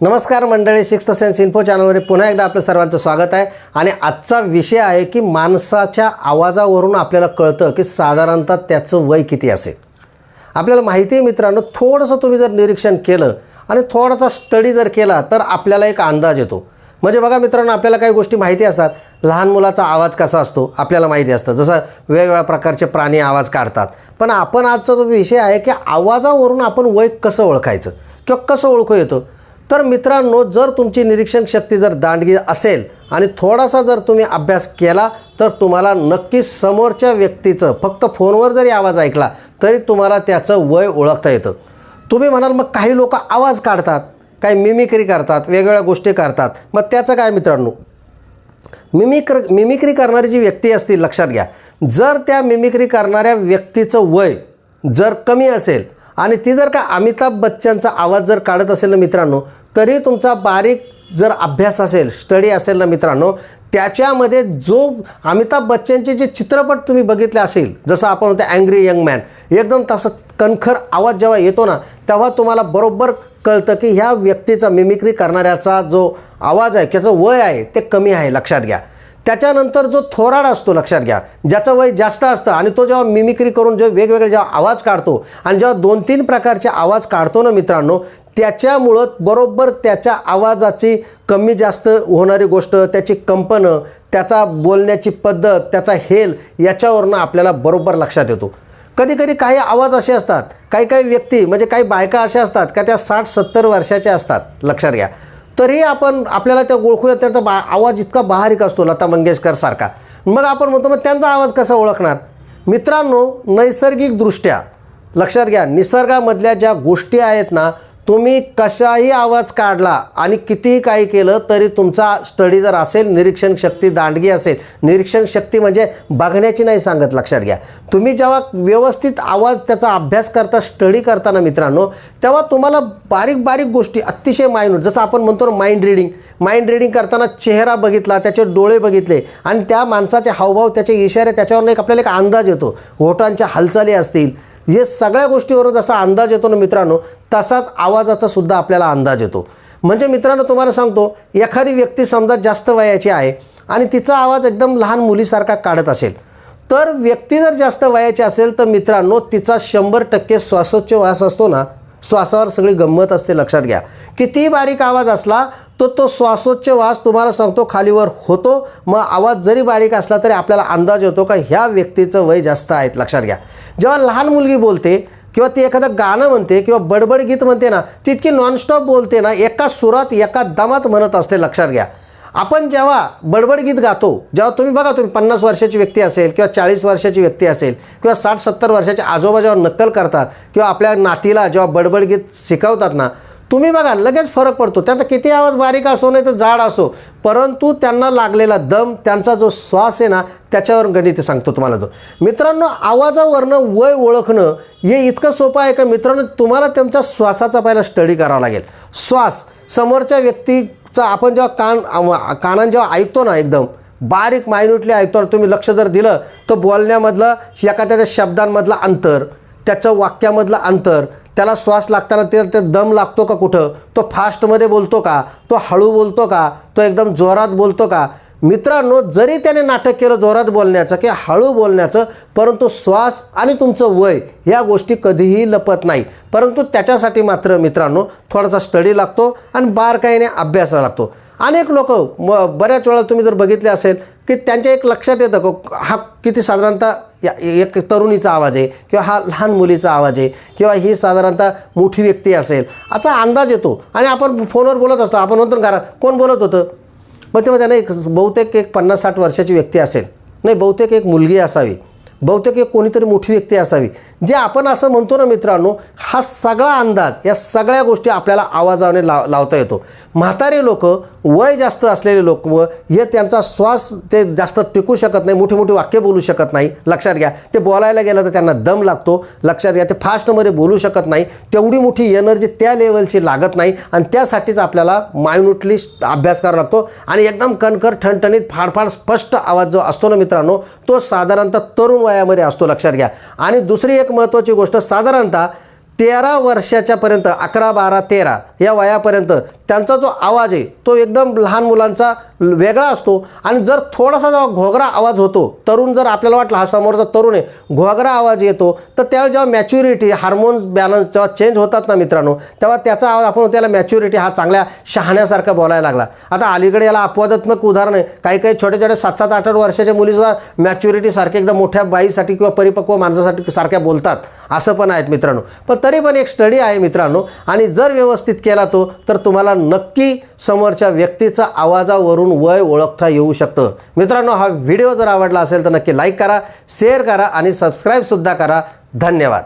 नमस्कार मंडळी sixth sense info चॅनलमध्ये पुन्हा एकदा आपलं सर्वांचं स्वागत आहे. आणि आजचा विषय आहे की माणसाच्या आवाजावरून आपल्याला कळतं की साधारणतः त्याचं वय किती असेल. आपल्याला माहिती आहे मित्रांनो थोडंसं तुम्ही जर निरीक्षण केलं आणि थोडासा स्टडी जर केला तर आपल्याला एक अंदाज येतो. म्हणजे बघा मित्रांनो आपल्याला काही गोष्टी माहिती असतात. लहान मुलाचा आवाज कसा असतो? आपल्याला माहिती असतं. जसं वेगवेगळ्या प्रकारचे प्राणी आवाज काढतात. पण आपण आजचा जो विषय आहे की आवाजावरून आपण वय कसं ओळखायचं? किंवा कसं ओळखू येतं? तर मित्रांनो जर तुमची निरीक्षण शक्ती जर दांडगी असेल आणि थोडासा जर तुम्ही अभ्यास केला तर तुम्हाला नक्की समोरच्या व्यक्तीचं फक्त फोनवर जरी आवाज ऐकला तरी तुम्हाला त्याचं वय ओळखता येतं. तुम्ही म्हणाल मग काही लोक आवाज काढतात काही मिमिक्री करतात वेगवेगळ्या गोष्टी करतात. मग त्याचं काय मित्रांनो? मिमिक्र मिमिक्री करणारी जी व्यक्ती असतील लक्षात घ्या. जर त्या मिमिक्री करणाऱ्या व्यक्तीचं वय जर कमी असेल आणि ती जर का अमिताभ बच्चनचा आवाज जर काढत असेल ना मित्रांनो तरी तुमचा बारीक जर अभ्यास असेल स्टडी असेल ना मित्रांनो त्याच्यामध्ये जो अमिताभ बच्चनचे जे चित्रपट तुम्ही बघितले असेल जसं आपण होतं अँग्री यंग मॅन एकदम तसं कणखर आवाज जेव्हा येतो ना तेव्हा तुम्हाला बरोबर कळतं की ह्या व्यक्तीचा मिमिक्री करणाऱ्याचा जो आवाज आहे त्याचं वय आहे ते कमी आहे लक्षात घ्या. त्याच्यानंतर जो थोराड असतो लक्षात घ्या. ज्याचं वय जास्त असतं आणि तो जेव्हा मिमिक्री करून जे वेगवेगळे जेव्हा आवाज काढतो आणि जेव्हा दोन तीन प्रकारचे आवाज काढतो ना मित्रांनो त्याच्यामुळं बरोबर त्याच्या आवाजाची कमी जास्त होणारी गोष्ट त्याची कंपनं त्याचा बोलण्याची पद्धत त्याचा हेल याच्यावरनं आपल्याला बरोबर लक्षात येतो. कधी कधी काही आवाज असे असतात काही काही व्यक्ती म्हणजे काही बायका अशा असतात का त्या साठ सत्तर वर्षाच्या असतात लक्षात घ्या. तरी आपण आपल्याला त्या ओळखूया त्यांचा बा आवाज इतका बारीक असतो लता मंगेशकरसारखा मग आपण म्हणतो मग त्यांचा आवाज कसा ओळखणार? मित्रांनो नैसर्गिकदृष्ट्या लक्षात घ्या निसर्गामधल्या ज्या गोष्टी आहेत ना तुम्ही कशाही आवाज काढला आणि कितीही काही केलं तरी तुमचा स्टडी जर असेल निरीक्षण शक्ती दांडगी असेल. निरीक्षण शक्ती म्हणजे बघण्याची नाही सांगत लक्षात घ्या. तुम्ही जेव्हा व्यवस्थित आवाज त्याचा अभ्यास करता स्टडी करताना मित्रांनो तेव्हा तुम्हाला बारीक बारीक गोष्टी अतिशय माइंड जसं आपण म्हणतो ना माइंड रिडिंग माइंड रिडिंग करताना चेहरा बघितला त्याचे डोळे बघितले आणि त्या माणसाचे हावभाव त्याचे इशारे त्याच्यावरून एक आपल्याला एक अंदाज येतो. होटांच्या हालचाली असतील हे सगळ्या गोष्टीवरून जसा अंदाज येतो ना मित्रांनो तसाच आवाजाचा सुद्धा आपल्याला अंदाज येतो. म्हणजे मित्रांनो तुम्हाला सांगतो एखादी व्यक्ती समजा जास्त वयाची आहे आणि तिचा आवाज एकदम लहान मुलीसारखा काढत असेल तर व्यक्ती जर जास्त वयाची असेल तर मित्रांनो तिचा शंभर टक्के श्वासोच्छवास असतो ना श्वासावर सगळी गंमत असते लक्षात घ्या. किती बारीक आवाज असला तो तो श्वासोच्छवास तुम्हाला सांगतो खालीवर होतो. मग आवाज जरी बारीक असला तरी आपल्याला अंदाज येतो का ह्या व्यक्तीचं वय जास्त आहेत लक्षात घ्या. जेव्हा लहान मुलगी बोलते किंवा ती एखादं गाणं म्हणते किंवा बडबड गीत म्हणते ना तितकी नॉनस्टॉप बोलते ना एका सुरात एका दमात म्हणत असते लक्षात घ्या. आपण जेव्हा बडबड गीत गातो जेव्हा तुम्ही बघा तुम्ही पन्नास वर्षाची व्यक्ती असेल किंवा चाळीस वर्षाची व्यक्ती असेल किंवा साठ सत्तर वर्षाच्या आजोबा जेव्हा नक्कल करतात किंवा आपल्या नातीला जेव्हा बडबड गीत शिकवतात ना तुम्ही बघा लगेच फरक पडतो. त्याचा किती आवाज बारीक असो नाही तर जाड असो. परंतु त्यांना लागलेला दम त्यांचा जो श्वास आहे ना त्याच्यावर गणित सांगतो तुम्हाला तो. मित्रांनो आवाजावरनं वय ओळखणं हे इतकं सोपं आहे का? मित्रांनो तुम्हाला त्यांच्या श्वासाचा पहिला स्टडी करावा लागेल. श्वास समोरच्या व्यक्तीचा आपण जेव्हा कान कानान जेव्हा ऐकतो ना एकदम बारीक मायन्युटली ऐकतो ना तुम्ही लक्ष जर दिलं तर बोलण्यामधलं एखाद्या शब्दांमधलं अंतर त्याचं वाक्यामधलं अंतर त्याला श्वास लागताना ते ते दम लागतो का कुठं? तो फास्टमध्ये बोलतो का? तो हळू बोलतो का? तो एकदम जोरात बोलतो का? मित्रांनो जरी त्याने नाटक केलं जोरात बोलण्याचं किंवा हळू बोलण्याचं परंतु श्वास आणि तुमचं वय या गोष्टी कधीही लपत नाही. परंतु त्याच्यासाठी मात्र मित्रांनो थोडासा स्टडी लागतो आणि बारकाईने अभ्यास लागतो. अनेक लोक म बऱ्याच वेळा तुम्ही जर बघितले असेल की त्यांच्या एक लक्षात येतं का हा किती साधारणतः या एक तरुणीचा आवाज आहे किंवा हा लहान मुलीचा आवाज आहे किंवा ही साधारणतः मोठी व्यक्ती असेल असा अंदाज येतो. आणि आपण फोनवर बोलत असतो. आपण म्हणतो घरात कोण बोलत होतं? मग तेव्हा त्यांना एक बहुतेक एक पन्नास साठ वर्षाची व्यक्ती असेल. नाही बहुतेक एक मुलगी असावी. बहुतेक एक कोणीतरी मोठी व्यक्ती असावी. जे आपण असं म्हणतो ना मित्रांनो हा सगळा अंदाज या सगळ्या गोष्टी आपल्याला आवाजाने लाव लावता येतो. म्हातारे लोक वय जास्त असलेले लोक व हे त्यांचा श्वास ते जास्त टिकू शकत नाही मोठी मोठी वाक्य बोलू शकत नाही. लक्षात घ्या ते बोलायला गेलं तर त्यांना दम लागतो. लक्षात घ्या ते फास्टमध्ये बोलू शकत नाही. तेवढी मोठी एनर्जी त्या लेवलची लागत नाही आणि त्यासाठीच आपल्याला मायन्युटली अभ्यास करावा लागतो. आणि एकदम कणकर ठणठणीत फाडफाड स्पष्ट आवाज जो असतो ना मित्रांनो तो साधारणतः तरुण वयामध्ये असतो लक्षात घ्या. आणि दुसरी एक महत्त्वाची गोष्ट साधारणतः तेरा वर्षाच्यापर्यंत अकरा बारा तेरा या वयापर्यंत त्यांचा जो आवाज आहे तो एकदम लहान मुलांचा वेगळा असतो. आणि जर थोडासा जेव्हा घोगरा आवाज होतो तरुण जर आपल्याला वाटलं हा समोरचा तरुण आहे घोगरा आवाज येतो तर त्यावेळी जेव्हा मॅच्युरिटी हार्मोन्स बॅलन्स जेव्हा चेंज होतात ना मित्रांनो तेव्हा त्याचा आवाज आपण त्याला मॅच्युरिटी हा चांगल्या शहाण्यासारखा बोलायला लागला. आता अलीकडे याला अपवादात्मक उदाहरण आहे. काही काही छोटे छोटे सात सात आठ आठ वर्षाच्या मुलीसुद्धा मॅच्युरिटीसारखे एकदा मोठ्या बाईसाठी किंवा परिपक्व माणसासाठी सारख्या बोलतात. असं पण आहेत मित्रांनो. पण तरी पण एक स्टडी आहे मित्रांनो आणि जर व्यवस्थित केला तो तर तुम्हाला नक्की समोरच्या व्यक्तीचा आवाजावरून वय ओळखता येऊ शकतं. मित्रांनो हा व्हिडिओ जर आवडला असेल तर नक्की लाईक करा शेअर करा आणि सबस्क्राईबसुद्धा करा. धन्यवाद.